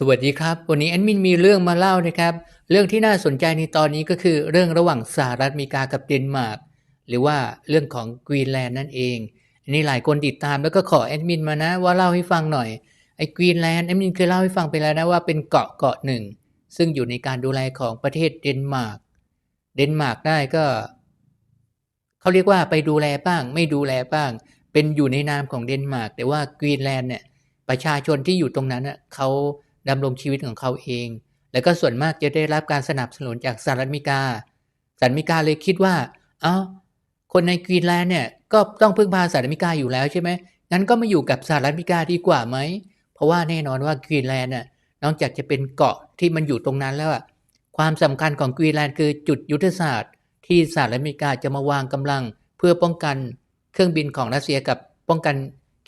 สวัสดีครับ วันนี้แอดมินมีเรื่องมาเล่านะครับ เรื่องที่น่าสนใจในตอนนี้ก็คือเรื่องระหว่างสหรัฐอเมริกากับเดนมาร์กหรือว่าเรื่องของกรีนแลนด์นั่นเองอันนี้หลายคนติดตามแล้วก็ขอแอดมินมานะว่าเล่าให้ฟังหน่อยไอ้กรีนแลนด์แอดมินเคยเล่าให้ฟังไปแล้วนะว่าเป็นเกาะเกาะหนึ่ง ซึ่งอยู่ในการดูแลของประเทศเดนมาร์กเดนมาร์กได้ก็เขาเรียกว่าไปดูแลบ้าง ไม่ดูแลบ้าง เป็นอยู่ในนามของเดนมาร์กแต่ว่ากรีนแลนด์เนี่ยประชาชนที่อยู่ตรงนั้นเขา ดำรงชีวิตของเขาเอง แล้วก็ส่วนมากจะได้รับการสนับสนุนจากสหรัฐอเมริกาสหรัฐอเมริกาเลยคิดว่า เอ้า คนในกรีนแลนด์เนี่ยก็ต้องพึ่งพาสหรัฐอเมริกาอยู่แล้วใช่ไหมงั้นก็มาอยู่กับสหรัฐอเมริกาดีกว่าไหม เพราะว่าแน่นอนว่ากรีนแลนด์น่ะนอกจากจะเป็นเกาะที่มันอยู่ตรงนั้นแล้วอะความสำคัญของกรีนแลนด์คือจุดยุทธศาสตร์ ที่สหรัฐอเมริกาจะมาวางกำลังเพื่อป้องกันเครื่องบินของรัสเซียกับป้องกัน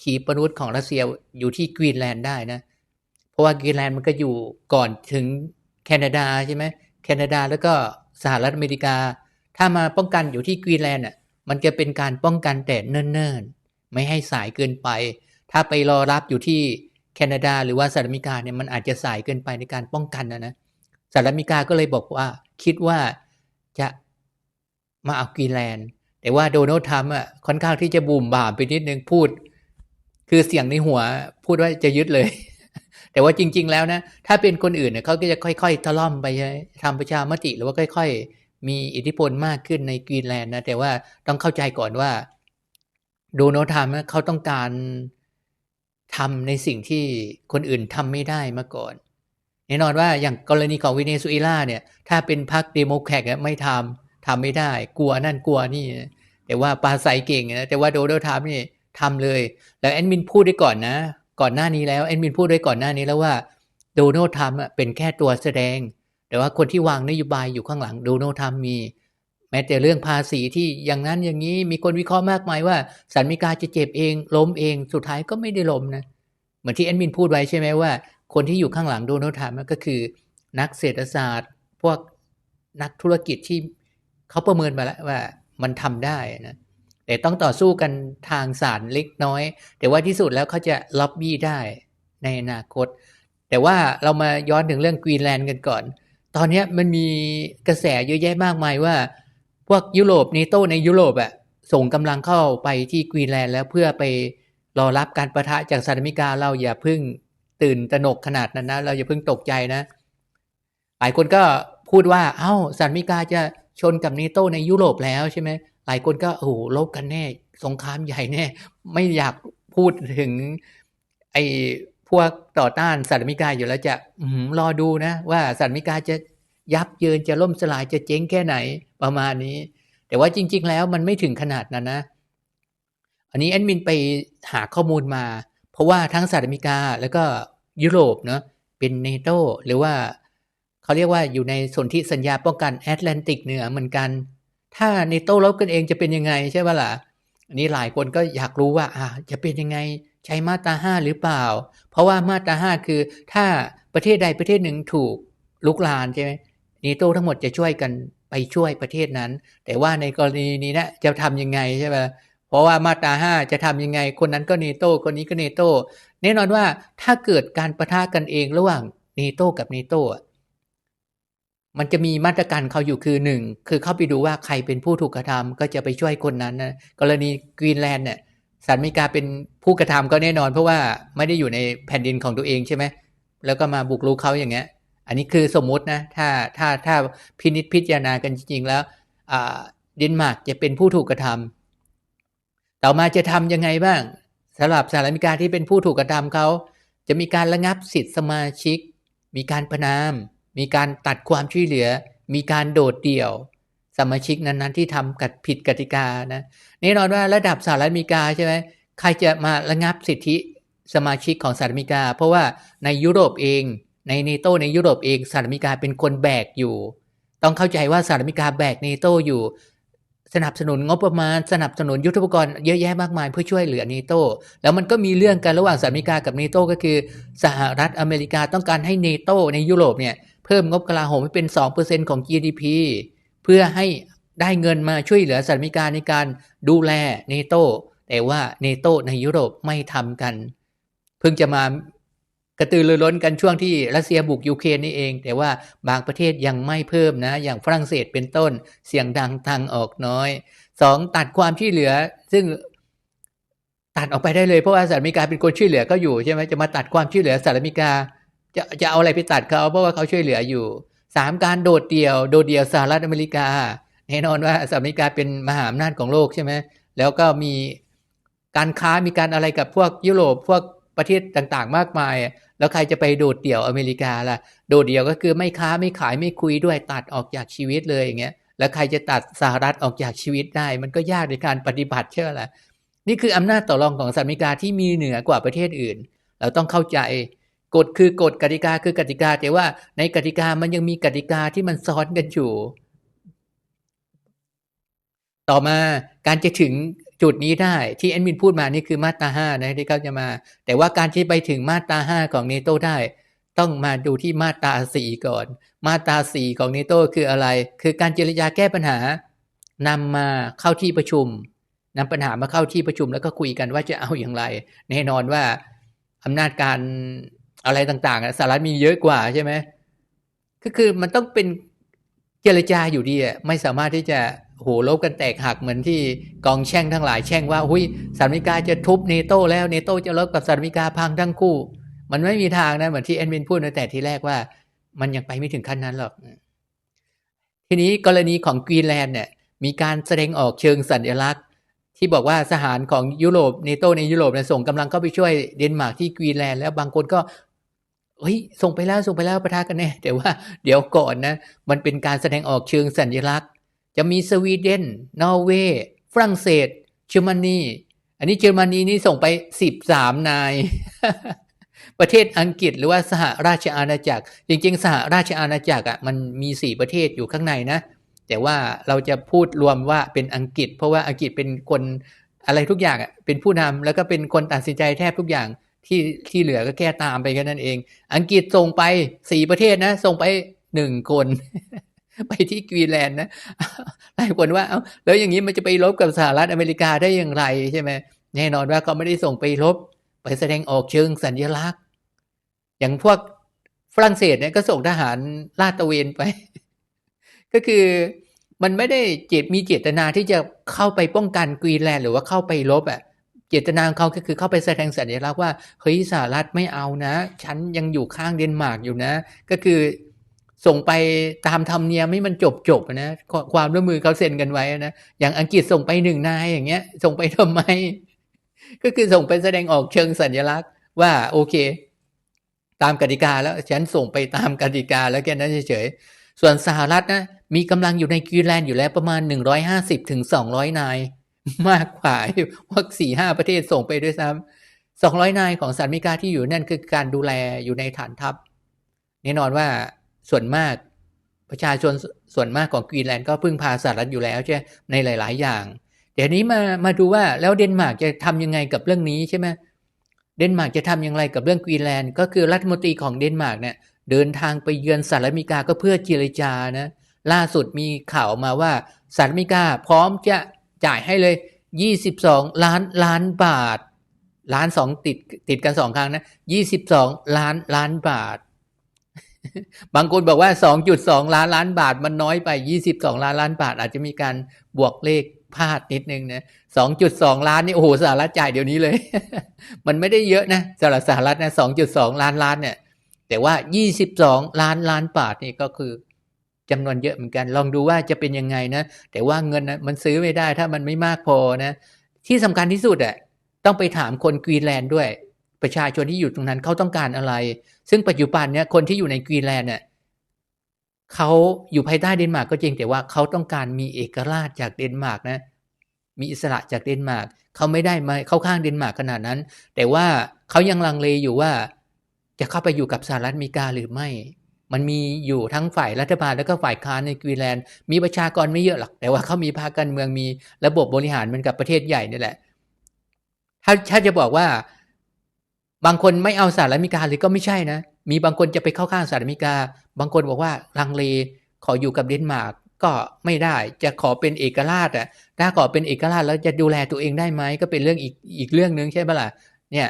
ขีปนาวุธของรัสเซียอยู่ที่กรีนแลนด์ได้นะเราะว่ากรีนแลนด์มันก็อยู่ก่อนถึงแคนาดาใช่ไหมแคนาดาแล้วก็สหรัฐอเมริกา ถ้ามาป้องกันอยู่ที่กรีนแลนด์อะมันจะเป็นการป้องกันแต่เนิ่นๆ ไม่ให้สายเกินไป ถ้าไปรอรับอยู่ที่แคนาดาหรือว่าสหรัฐอเมริกาเนี่ยมันอาจจะสายเกินไปในการป้องกันนะนะสหรัฐอเมริกาก็เลยบอกว่า คิดว่าจะมาเอากรีนแลนด์ แต่ว่าโดนัลด์ทรัมป์อะค่อนข้างที่จะบูมบ่ามไปนิดนึงพูด คือเสียงในหัวพูดว่าจะยึดเลย แต่ว่าจริง ๆ แล้วนะ ถ้าเป็นคนอื่นเนี่ยเขาก็จะค่อย ๆ ทะล่อมไปใช่ไหมทำประชามติ หรือว่าค่อย ๆ มีอิทธิพลมากขึ้นในกรีนแลนด์นะ แต่ว่าต้องเข้าใจก่อนว่าโดนัลด์ทรัมป์เขาต้องการทำในสิ่งที่คนอื่นทำไม่ได้มาก่อนแน่นอนว่าอย่างกรณีของเวเนซุเอลาเนี่ยถ้าเป็นพรรคเดโมแครตไม่ทำทำไม่ได้ กลัวนั่นกลัวนี่ แต่ว่าปาใสเก่งนะแต่ว่าโดนัลด์ทรัมป์นี่ทำเลย แล้วแอดมินพูดได้ก่อนนะ ก่อนหน้านี้แล้วแอดมินพูดได้ก่อนหน้านี้แล้วว่าโดนัลด์ทรัมป์เป็นแค่ตัวแสดง แต่ว่าคนที่วางนโยบายอยู่ข้างหลังโดนัลด์ทรัมป์มี แม้แต่เรื่องภาษีที่อย่างนั้นอย่างนี้มีคนวิเคราะห์มากมายว่าสหรัฐอเมริกาจะเจ็บเองล้มเองสุดท้ายก็ไม่ได้ล้มนะเหมือนที่แอดมินพูดไว้ใช่ไหมว่า คนที่อยู่ข้างหลังโดนัลด์ทรัมป์ก็คือ นักเศรษฐศาสตร์ พวกนักธุรกิจที่เขาประเมินมาแล้วว่ามันทำได้นะ แต่ต้องต่อสู้กันทางศาลเล็กน้อย แต่ว่าที่สุดแล้วเขาจะล็อบบี้ได้ในอนาคต แต่ว่าเรามาย้อนถึงเรื่องกรีนแลนด์กันก่อน ตอนนี้มันมีกระแสเยอะแยะมากมายว่า พวกยุโรปนีโตในยุโรปอะส่งกำลังเข้าไปที่กรีนแลนด์แล้วเพื่อไปรอรับการประทะจากสหรัฐอเมริกาเราอย่าเพิ่งตื่นตระหนกขนาดนั้นนะ เราอย่าเพิ่งตกใจนะ หลายคนก็พูดว่า เอ้าสหรัฐอเมริกาจะ ชนกับนีโตในยุโรปแล้วใช่ไหมหลายคนก็โอ้โหลบกันแน่ สงครามใหญ่แน่ ไม่อยากพูดถึง ไอ้พวกต่อต้านสหรัฐอเมริกาอยู่แล้วจะอรอดูนะ ว่าสหรัฐอเมริกาจะยับเยินจะล่มสลายจะเจ๊งแค่ไหนประมาณนี้ แต่ว่าจริง ๆ แล้วมันไม่ถึงขนาดนั้นนะ อันนี้แอดมินไปหาข้อมูลมา เพราะว่าทั้งสหรัฐอเมริกาแล้วก็ยุโรปเนาะเป็นเนโตหรือว่า เขาเรียกว่าอยู่ในสนธิสัญญาป้องกันแอตแลนติกเหนือเหมือนกัน ถ้าเนโตลบกันเองจะเป็นยังไงใช่ไหมล่ะอันนี้หลายคนก็อยากรู้ว่าอ่าจะเป็นยังไงใช้มาตราห้าหรือเปล่า เพราะว่ามาตราห้าคือถ้าประเทศใดประเทศหนึ่งถูกลุกลานใช่ไหมเนโต้ทั้งหมดจะช่วยกันไปช่วยประเทศนั้น แต่ว่าในกรณีนี้นะจะทำยังไงใช่ไหมเพราะว่ามาตราห้าจะทำยังไง คนนั้นก็เนโต้คนนี้ก็เนโต้แน่นอนว่าถ้าเกิดการประทะกันเองระหว่างเนโต้กับเนโต้ มันจะมีมาตรการเขาอยู่คือหนึ่งคือเข้าไปดูว่าใครเป็นผู้ถูกกระทำก็จะไปช่วยคนนั้นนะกรณีกรีนแลนด์เนี่ยสหรัฐอเมริกาเป็นผู้กระทำก็แน่นอน เพราะว่าไม่ได้อยู่ในแผ่นดินของตัวเองใช่ไหมแล้วก็มาบุกรุกเขาอย่างเงี้ย อันนี้คือสมมุตินะถ้าถ้าถ้าพินิจพิจารณากันจริง ๆ แล้วเดนมาร์กจะเป็นผู้ถูกกระทำต่อมาจะทํำยังไงบ้างสำหรับสหรัฐอเมริกาที่เป็นผู้ถูกกระทำเขาจะมีการระงับสิทธิสมาชิก มีการประนาม มีการตัดความช่วยเหลือ มีการโดดเดี่ยว สมาชิกนั้นๆ ที่ทำกัดผิดกติกานะแน่นอนว่าระดับสหรัฐอเมริกาใช่ไหมใครจะมาระงับสิทธิสมาชิกของสหรัฐอเมริกา เพราะว่าในยุโรปเอง ในเนโตในยุโรปเองสหรัฐอเมริกาเป็นคนแบกอยู่ ต้องเข้าใจว่าสหรัฐอเมริกาแบกเนโตอยู่สนับสนุนงบประมาณสนับสนุนยุทธปกรณ์เยอะแยะมากมายเพื่อช่วยเหลือเนโตแล้วมันก็มีเรื่องกันระหว่างสหรัฐอเมริกากับเนโตก็คือ สหรัฐอเมริกาต้องการให้เนโตในยุโรปเนี่ย พิ่มงบกลาโหมให้เป็น 2%ของ GDP เพื่อให้ได้เงินมาช่วยเหลือสหรัฐอเมริกาในการดูแลเนโตแต่ว่าเนโตในยุโรปไม่ทำกัน เพิ่งจะมากระตือรือร้นกันช่วงที่รัสเซียบุกยูเครนนี่เอง แต่ว่าบางประเทศยังไม่เพิ่มนะ อย่างฝรั่งเศสเป็นต้นเสียงดังทางออกน้อยสองตัดความช่วยเหลือซึ่งตัดออกไปได้เลยเพราะว่าสหรัฐอเมริกาเป็นคนช่วยเหลือก็อยู่ใช่ไหมจะมาตัดความช่วยเหลือสหรัฐอเมริกา จะจะเอาอะไรไปตัดเขาเพราะว่าเขาช่วยเหลืออยู่สามการโดดเดี่ยว โดดเดี่ยวสหรัฐอเมริกา แน่นอนว่าสหรัฐอเมริกาเป็นมหาอำนาจของโลกใช่ไหมแล้วก็มีการค้ามีการอะไรกับพวกยุโรปพวกประเทศต่างๆ มากมาย แล้วใครจะไปโดดเดี่ยวอเมริกาล่ะ โดดเดี่ยวก็คือไม่ค้าไม่ขายไม่คุยด้วยตัดออกจากชีวิตเลยอย่างเงี้ย แล้วใครจะตัดสหรัฐออกจากชีวิตได้ มันก็ยากในการปฏิบัติเชื่อละนี่คืออำนาจต่อรองของสหรัฐอเมริกาที่มีเหนือกว่าประเทศอื่น เราต้องเข้าใจ กฎคือกฎกติกาคือกติกา แต่ว่าในกติกามันยังมีกติกาที่มันซ้อนกันอยู่ ต่อมาการจะถึงจุดนี้ได้ที่แอดมินพูดมานี่คือมาตราห้านะที่เขาจะมา แต่ว่าการที่ไปถึงมาตราห้าของเนโตได้ ต้องมาดูที่มาตราสี่ก่อน มาตราสี่ของเนโตคืออะไร คือการเจรจาแก้ปัญหานำมาเข้าที่ประชุมนำปัญหามาเข้าที่ประชุมแล้วก็คุยกันว่าจะเอาอย่างไร แน่นอนว่าอำนาจการ อะไรต่างๆสหรัฐมีเยอะกว่าใช่ไหมก็คือมันต้องเป็นเจรจาอยู่ดีอะไม่สามารถที่จะโหลบกันแตกหักเหมือนที่กองแช่งทั้งหลายแช่งว่าหุยสหรัฐอเมริกาจะทุบเนโตแล้วเนโตจะลบกับสหรัฐอเมริกาพังทั้งคู่ มันไม่มีทางนะเหมือนที่แอนวินพูดในแต่ทีแรกว่า มันยังไปไม่ถึงขั้นนั้นหรอก ทีนี้กรณีของกรีนแลนด์เนี่ยมีการแสดงออกเชิงสัญลักษณ์ ที่บอกว่าสหารของยุโรปเนโตในยุโรปเนี่ยส่งกำลังเข้าไปช่วยเดนมาร์กที่กรีนแลนด์แล้วบางคนก็ เฮ้ยส่งไปแล้วส่งไปแล้วประทากันแน่แต่ว่าเดี๋ยวก่อนนะ มันเป็นการแสดงออกเชิงสัญลักษณ์ จะมีสวีเดน นอร์เวย์ฝรั่งเศสเยอรมนีอันนี้เยอรมนีนี่ส่งไปสิบสามนาย ประเทศอังกฤษหรือว่าสหราชอาณาจักร จริง ๆ สหราชอาณาจักรอะมันมีสี่ประเทศอยู่ข้างในนะ แต่ว่าเราจะพูดรวมว่าเป็นอังกฤษ เพราะว่าอังกฤษเป็นคนอะไรทุกอย่างอะเป็นผู้นำแล้วก็เป็นคนตัดสินใจแทบทุกอย่าง ที่ที่เหลือก็แค่ตามไปแค่นั้นเอง อังกฤษส่งไปสี่ประเทศนะ ส่งไปหนึ่งคน ไปที่กรีนแลนด์นะหลายคนว่า เอา้าแล้วอย่างนี้มันจะไปลบกับสหรัฐอเมริกาได้อย่างไรใช่ไหมแน่นอนว่าเขาไม่ได้ส่งไปลบ ไปแสดงออกเชิงสัญญลักษณ์ อย่างพวกฝรั่งเศสเนี่ยก็ส่งทหารลาดตระเวนไป ก็คือมันไม่ได้เจตมีเจตนาที่จะเข้าไปป้องกันกรีนแลนด์หรือว่าเข้าไปลบอะ่ะ เจตนาของเขาก็คือเข้าไปแสดงสัญลักษณ์ว่าเฮ้ยสหรัฐไม่เอานะ ฉันยังอยู่ข้างเดนมาร์กอยู่นะ ก็คือส่งไปตามธรรมเนียมให้มันจบจบนะความร่วมมือเขาเซ็นกันไว้นะอย่างอังกฤษส่งไปหนึ่งนายอย่างเงี้ย ส่งไปทำไม ก็คือส่งไปแสดงออกเชิงสัญลักษณ์ว่าโอเค ตามกติกาแล้วฉันส่งไปตามกติกาแล้วแค่นั้นเฉยๆส่วนสหรัฐนะมีกำลังอยู่ในกรีนแลนด์อยู่แล้วประมาณหนึ่งร้อยห้าสิบถึงสองร้อยนาย มากกว่าพวกสี่ห้าประเทศส่งไปด้วยซ้ำสองร้อยนายของสหรัฐอเมริกาที่อยู่นั่นคือการดูแลอยู่ในฐานทัพแน่นอนว่าส่วนมากประชาชนส่วนมากของกรีนแลนด์ก็พึ่งพาสหรัฐอยู่แล้วใช่ในหลาย ๆ อย่างเดี๋ยวนี้มามาดูว่าแล้วเดนมาร์กจะทำยังไงกับเรื่องนี้ใช่ไหมเดนมาร์กจะทำอย่างไรกับเรื่องกรีนแลนด์ก็คือรัฐมนตรีของเดนมาร์กเนี่ยเดินทางไปเยือนสหรัฐอเมริกาก็เพื่อเจรจานะล่าสุดมีข่าวมาว่าสหรัฐอเมริกาพร้อมจะ จ่ายให้เลยยี่สิบสองล้านล้านบาท ล้านสองติดติดกันสองครั้งนะยี่สิบสองล้านล้านบาท บางคนบอกว่าสองจุดสองล้านล้านบาทมันน้อยไปยี่สิบสองล้านล้านบาท อาจจะมีการบวกเลขพลาดนิดนึงนะสองจุดสองล้านนี่โอ้โหสหรัฐจ่ายเดี๋ยวนี้เลย มันไม่ได้เยอะนะสำหรับสหรัฐนะสองจุดสองล้านล้านเนี่ย แต่ว่ายี่สิบสองล้านล้านบาทนี่ก็คือ จำนวนเยอะเหมือนกัน ลองดูว่าจะเป็นยังไงนะ แต่ว่าเงินนะมันซื้อไม่ได้ถ้ามันไม่มากพอนะ ที่สำคัญที่สุดอะต้องไปถามคนกรีนแลนด์ด้วย ประชาชนที่อยู่ตรงนั้นเขาต้องการอะไร ซึ่งปัจจุบันเนี่ยคนที่อยู่ในกรีนแลนด์เนี่ยเขาอยู่ภายใต้เดนมาร์กก็จริงแต่ว่าเขาต้องการมีเอกราชจากเดนมาร์กนะมีอิสระจากเดนมาร์กเขาไม่ได้มาเข้าข้างเดนมาร์กขนาดนั้น แต่ว่าเขายังลังเลอยู่ว่าจะเข้าไปอยู่กับสหรัฐอเมริกาหรือไม่ มันมีอยู่ทั้งฝ่ายรัฐบาลแล้วก็ฝ่ายค้านในกรีนแลนด์ มีประชากรไม่เยอะหรอก แต่ว่าเขามีภาคการเมืองมีระบบบริหารเหมือนกับประเทศใหญ่นี่แหละ ถ้าถ้าจะบอกว่า บางคนไม่เอาสหรัฐอเมริกาเลยก็ไม่ใช่นะ มีบางคนจะไปเข้าข้างสหรัฐอเมริกา บางคนบอกว่าลังเลขออยู่กับเดนมาร์กก็ไม่ได้จะขอเป็นเอกราชอะถ้าขอเป็นเอกราชแล้วจะดูแลตัวเองได้ไหมก็เป็นเรื่องอีกอีกเรื่องหนึ่งใช่ไหมล่ะเนี่ย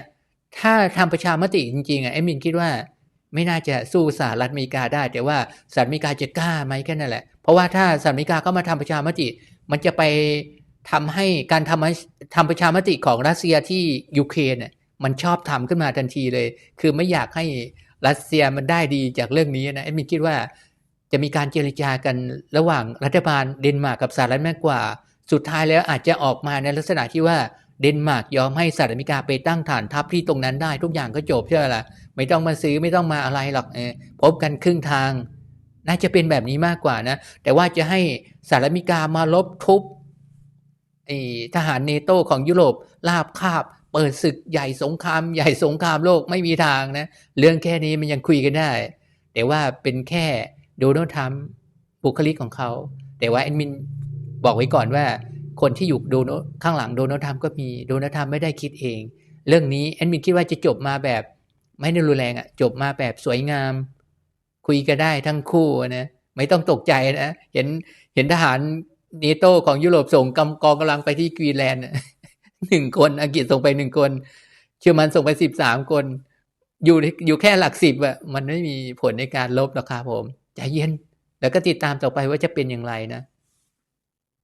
ถ้าทำประชามติจริงๆอะแอดมินคิดว่า ไม่น่าจะสู้สหรัฐอเมริกาได้ แต่ว่าสหรัฐอเมริกาจะกล้าไหมแค่นั้นแหละ เพราะว่าถ้าสหรัฐอเมริกาเข้ามาทำประชามติ มันจะไปทำให้การทำทำประชามติของรัสเซียที่ยูเครนเนี่ยมันชอบทำขึ้นมาทันทีเลย คือไม่อยากให้รัสเซียมันได้ดีจากเรื่องนี้นะแอดมินคิดว่าจะมีการเจรจากันระหว่างรัฐบาลเดนมาร์กกับสหรัฐมากกว่า สุดท้ายแล้วอาจจะออกมาในลักษณะที่ว่าเดนมาร์กยอมให้สหรัฐอเมริกาไปตั้งฐานทัพที่ตรงนั้นได้ทุกอย่างก็จบใช่ไหมล่ะ ไม่ต้องมาซื้อไม่ต้องมาอะไรหรอกเออพบกันครึ่งทาง น่าจะเป็นแบบนี้มากกว่านะ แต่ว่าจะให้สหรัฐอเมริกามาลบทุบทหารเนโตของยุโรปลาบคาบ เปิดศึกใหญ่สงครามใหญ่สงครามโลกไม่มีทางนะ เรื่องแค่นี้มันยังคุยกันได้ แต่ว่าเป็นแค่โดนัลด์ทรัมป์บุคลิกของเขา แต่ว่าแอดมินบอกไว้ก่อนว่า คนที่อยู่โดนข้างหลังโดนัลด์ทรัมป์ก็มีโดนัลด์ทรัมป์ไม่ได้คิดเอง เรื่องนี้แอดมินคิดว่าจะจบมาแบบ ไม่ได้รุนแรงอะ่ะจบมาแบบสวยงาม คุยกันได้ทั้งคู่นะไม่ต้องตกใจนะเห็นเห็นทหารเนโตของยุโรปส่งกำกองกำลังไปที่กรีนแลนด์น่ะหนึ่งคน อังกฤษส่งไปหนึ่งคน เชอร์มันส่งไปสิบสามคน อยู่อยู่แค่หลักสิบอะมันไม่มีผลในการลบหรอกครับผมใจเย็น แล้วก็ติดตามต่อไปว่าจะเป็นอย่างไรนะ